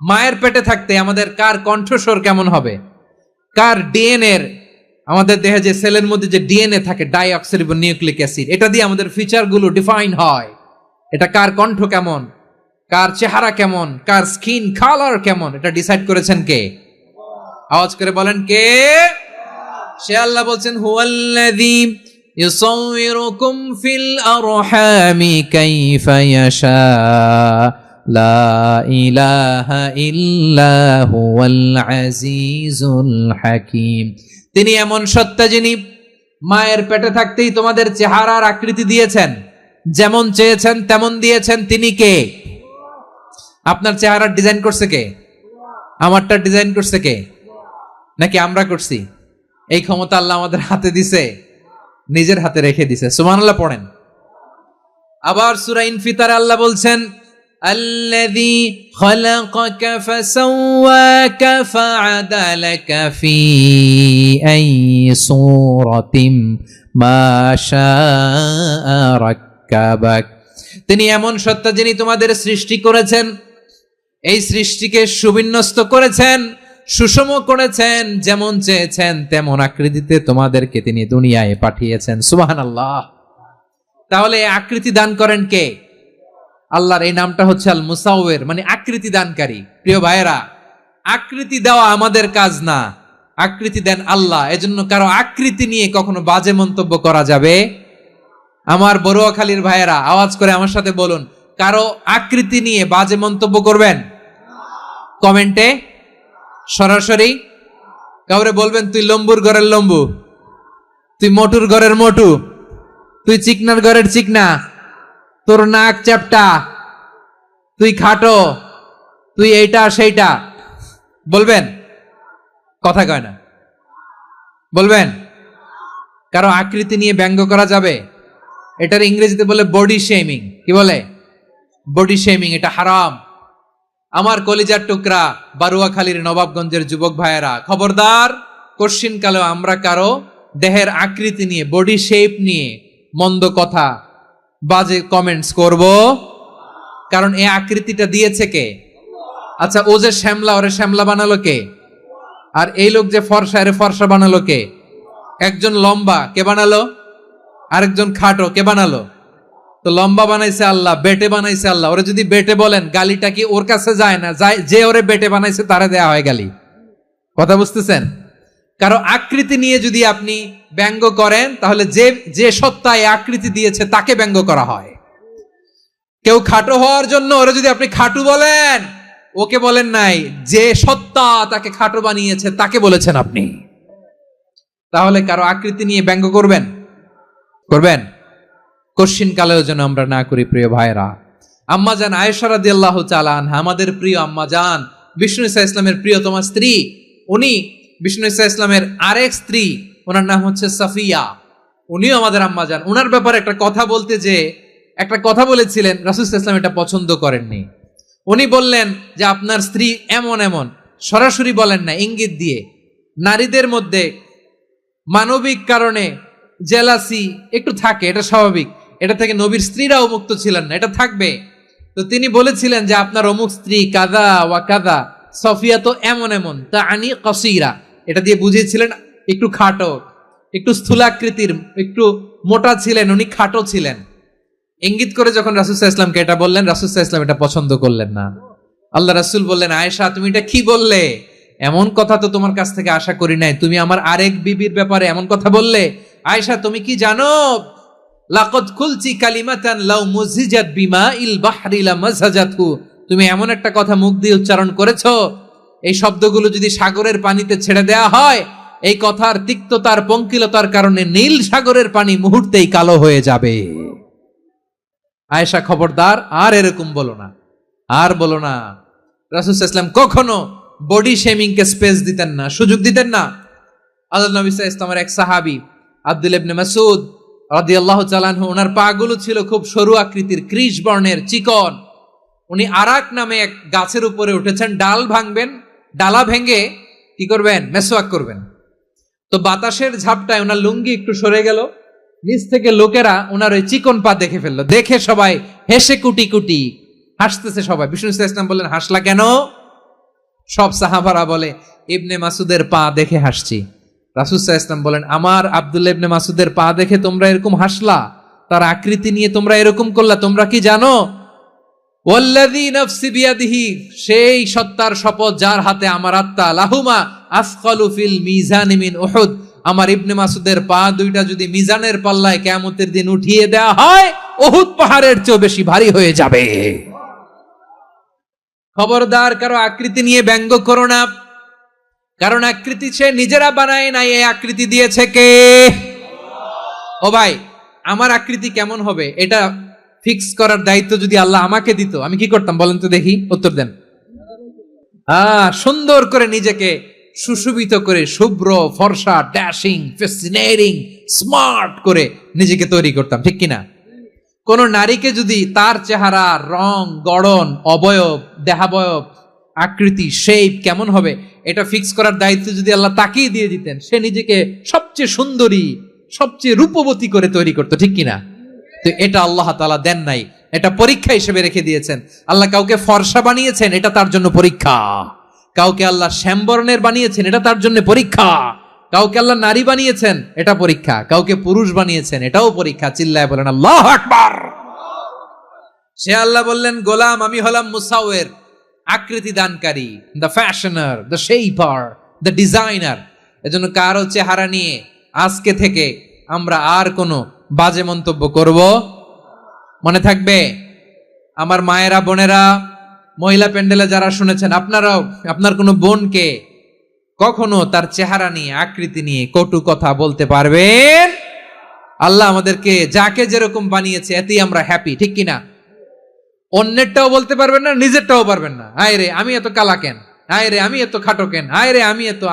মায়ের পেটে থাকতে আমাদের কার কণ্ঠস্বর কেমন হবে? কার ডিএনএ আমাদের দেহে যে সেলের মধ্যে যে ডিএনএ থাকে ডাইঅক্সিরিবো নিউক্লিক অ্যাসিড, এটা দিয়ে আমাদের ফিচারগুলো ডিফাইন হয়। এটা কার কণ্ঠ কেমন? কার চেহারা কেমন? কার স্কিন কালার কেমন? এটা ডিসাইড করেছেন কে? আওয়াজ করে বলেন কে? সে আল্লাহ বলছেন, হুয়াল্লাযী ইউসাউবিরুকুম ফিল আরহামি কাইফা ইয়াশা। লা ইলাহা ইল্লা হুয়াল আজিজুল হাকীম। তিনি এমন সত্তা যিনি মায়ের পেটে থাকতেই তোমাদের চেহারার আকৃতি দিয়েছেন। যেমন চেয়েছেন, তেমন দিয়েছেন। তিনি কে? আপনার চেহারার ডিজাইন করছে কে? আমারটা ডিজাইন করছে কে? নাকি আমরা করছি? এই ক্ষমতা আল্লাহ আমাদের হাতে দিছে, নিজের হাতে রেখে দিছে। সুমান আল্লাহ পড়েন। আবার সূরা ইনফিতার আল্লাহ বলছেন الذي خلقك فسواك فعدلك في أي صورة ما شاء ركبك তিনি এমন সত্তা যিনি তোমাদের সৃষ্টি করেছেন এই সৃষ্টিকে সুবিন্যস্ত করেছেন সুষম করেছেন যেমন চেয়েছেন তেমন আকৃতিতে তোমাদেরকে তিনি দুনিয়ায় পাঠিয়েছেন সুবাহান আল্লাহ তাহলে এই আকৃতি দান করেন কে আল্লাহর এই নামটা হচ্ছে আল মুসাউয়ের মানে আকৃতি দানকারী। প্রিয় ভাইয়েরা, আকৃতি দেওয়া আমাদের কাজ না। আকৃতি দেন আল্লাহ, এজন্য কারও আকৃতি নিয়ে কখনো বাজে মন্তব্য করা যাবে? আমার বড়ুয়াখালীর ভাইয়েরা, আওয়াজ করে আমার সাথে বলুন, কারও আকৃতি নিয়ে বাজে মন্তব্য করবেন? কমেন্টে সরাসরি কাউরে বলবেন, তুই লম্বুর ঘরের লম্বু, তুই মোটুর ঘরের মোটু, তুই চিকনার ঘরের চিকনা তোর নাক চ্যাপটা। তুই খাটো, তুই এইটা সেইটা। বলবেন? কথা কয় না। বলবেন? কারও আকৃতি নিয়ে ব্যঙ্গ করা যাবে? এটার ইংরেজিতে বলে বডি শেমিং কি বলে? বডি শেমিং এটা হারাম। আমার কলিজার টুকরা বারুয়াখালীর নবাবগঞ্জের যুবক ভাইয়েরা, খবরদার কশ্চিন আমরা কারও দেহের আকৃতি নিয়ে বডি শেপ নিয়ে মন্দ কথা বাজে কমেন্টস করব। কারণ এই আকৃতিটা দিয়েছে কে? আচ্ছা ও যে শ্যামলা, ওরে শ্যামলা বানালো কে? আর এই লোক যে ফর্সা, এরে ফর্সা বানালো কে? একজন লম্বা, কে বানালো? আরেকজন খাটো, কে বানালো? তো লম্বা বানাইছে আল্লাহ, বেটে বানাইছে আল্লাহ। ওরে যদি বেটে বলেন, গালিটা কি ওর কাছে যায় না? যায়, যে ওরে বেটে বানাইছে, তারে দেয়া হয় গালি। কথা বুঝতেছেন? কারও আকৃতি নিয়ে যদি আপনি ব্যঙ্গ করেন, তাহলে যে যে সত্তা এই আকৃতি দিয়েছে, তাকে ব্যঙ্গ করা হয়। কেউ খাটো হওয়ার জন্য ওরা যদি আপনি খাটু বলেন, ওকে বলেন নাই, যে সত্তা তাকে খাটো বানিয়েছে, তাকে বলেছেন আপনি। তাহলে কারও আকৃতি নিয়ে ব্যঙ্গ করবেন? করবেন? কশ্চিন কালেও যেন আমরা না করি, প্রিয় ভাইরা আম্মা জান আয়েশারা দিয়াল্লাহ চালান আমাদের প্রিয় আম্মা জান, বিষ্ণু ইসা ইসলামের প্রিয়তমা স্ত্রী, উনি বিষ্ণু ইসা ইসলামের আরেক স্ত্রী, ওনার নাম হচ্ছে সাফিয়া। উনিও আমাদের আম্মা যান ওনার ব্যাপারে একটা কথা বলতে যে, একটা কথা বলেছিলেন, রাসুল ইসলাম এটা পছন্দ করেননি। উনি বললেন যে, আপনার স্ত্রী এমন এমন, সরাসরি বলেন না, ইঙ্গিত দিয়ে। নারীদের মধ্যে মানবিক কারণে জেলাসি একটু থাকে, এটা স্বাভাবিক। এটা থেকে নবীর স্ত্রীরাও মুক্ত ছিলেন না, এটা থাকবে। তো তিনি বলেছিলেন যে, আপনার অমুক স্ত্রী কাদা ওয়া কাদা, সফিয়া তো এমন এমন তা আনি কসিরা। এটা দিয়ে বুঝিয়েছিলেন, একটু খাটো, একটু স্থূলাকৃতির একটু মোটা ছিলেন, উনি খাটো ছিলেন। ইঙ্গিত করে যখন রাসুসাহ ইসলামকে এটা বললেন রাসুসাহ ইসলাম এটা পছন্দ করলেন না। আল্লাহ রাসুল বললেন, আয়েশা, তুমি এটা কি বললে? এমন কথা তো তোমার কাছ থেকে আশা করি নাই। তুমি আমার আরেক বিবির ব্যাপারে এমন কথা বললে? আয়েশা, তুমি কি জানো? লাকদ খুলছি কালিমাতান লাউ মুজিজাত বিমা ইল বাহরি লা মাযহাজাতহু তুমি এমন একটা কথা মুখ দিয়ে উচ্চারণ করেছ এই শব্দগুলো যদি সাগরের পানিতে ছেড়ে দেয়া হয়, এই কথার তিক্ততার, পঙ্কিলতার কারণে নীল সাগরের পানি মুহূর্তেই কালো হয়ে যাবে। আয়েশা খবরদার, আর এরকম বলো না। আর বলো না। রাসুল ইসলাম কখনো বডি শেমিং কে স্পেস দিতেন না, সুযোগ দিতেন না। আল্লাহ নবী ইসলামের এক সাহাবি, আব্দুল ইবনে মাসুদ রাদিয়াল্লাহু চালানহু ওনার পাগুলো ছিল খুব সরু আকৃতির, ক্রিশ বর্ণের, চিকন। উনি আরাক নামে এক গাছের উপরে উঠেছেন, ডাল ভাঙবেন ডালা ভেঙে কি করবেন? মেসোয়াক করবেন। তো বাতাসের ঝাপটায় ওনার লুঙ্গি একটু সরে গেল। নিচ থেকে লোকেরা ওনার ওই চিকন পা দেখে ফেলল। দেখে সবাই হেসে কুটি কুটি হাসতেছে সবাই। বিষ্ণু ইসলাম বললেন, হাসলা কেন? সব সাহাবারা বলে, ইবনে মাসুদের পা দেখে হাসছি। রাসুসাহ ইসলাম বলেন, আমার আব্দুল্লাহ ইবনে মাসুদের পা দেখে তোমরা এরকম হাসলা? তার আকৃতি নিয়ে তোমরা এরকম করলা? তোমরা কি জানো? সেই সত্তার শপথ যার হাতে আমার আত্মা, লাহুমা আসকালু ফিল মিজানি আমার ইবনে মাসুদের পা দুইটা যদি মিজানের পাল্লায় কিয়ামতের দিন উঠিয়ে দেয়া হয়, উহুদ পাহাড়ের চেয়ে বেশি ভারী হয়ে যাবে। খবরদার, কারও আকৃতি নিয়ে ব্যঙ্গ করো না। কারণ আকৃতি সে নিজেরা বানায় নাই, এই আকৃতি দিয়েছে কে? ও ভাই, আমার আকৃতি কেমন হবে? এটা ফিক্স করার দায়িত্ব যদি আল্লাহ আমাকে দিত, আমি কি করতাম বলেন তো দেখি, উত্তর দেন। আহ সুন্দর করে নিজেকে সুশোভিত করে শুভ্র, ফর্সা, ড্যাশিং ফেসিনেটিং স্মার্ট করে নিজেকে তৈরি করতাম, ঠিক কিনা? কোন নারীকে যদি তার চেহারা, রং, গড়ন, অবয়ব, দেহাবয়ব, আকৃতি শেপ কেমন হবে, এটা ফিক্স করার দায়িত্ব যদি আল্লাহ তাকেই দিয়ে দিতেন, সে নিজেকে সবচেয়ে সুন্দরী, সবচেয়ে রূপবতী করে তৈরি করতো, ঠিক কিনা? তো এটা আল্লাহ তালা দেন নাই। এটা পরীক্ষা হিসেবে রেখে দিয়েছেন। আল্লাহ কাউকে ফর্সা বানিয়েছেন, এটা তার জন্য পরীক্ষা। কাউকে আল্লাহ শ্যামবর্ণের বানিয়েছেন, এটা তার জন্য পরীক্ষা। কাউকে আল্লাহ নারী বানিয়েছেন, এটা পরীক্ষা। কাউকে পুরুষ বানিয়েছেন, এটাও পরীক্ষা। চিল্লায় বলেন, আল্লাহ আকবার! সে আল্লাহ বললেন, গোলাম, আমি হলাম মুসাওয়ের আকৃতি দানকারী the fashioner the shaper the designer এজন্য কারও চেহারা নিয়ে আজকে থেকে আমরা আর কোনো বাজে মন্তব্য করব। মনে থাকবে, আমার মায়েরা, বোনেরা, মহিলা প্যান্ডেলে যারা শুনেছেন, আপনারাও, আপনার কোনো বোনকে কখনো তার চেহারা নিয়ে, আকৃতি নিয়ে কটু কথা বলতে পারবেন? আল্লাহ আমাদেরকে যাকে যেরকম বানিয়েছে, এতেই আমরা হ্যাপি ঠিক কিনা? অন্যেরটাও বলতে পারবেন না, নিজেরটাও পারবেন না। আয় রে, আমি এত কালা কেন? আয় রে, আমি এত খাটো কেন? আয় রে, আমি এত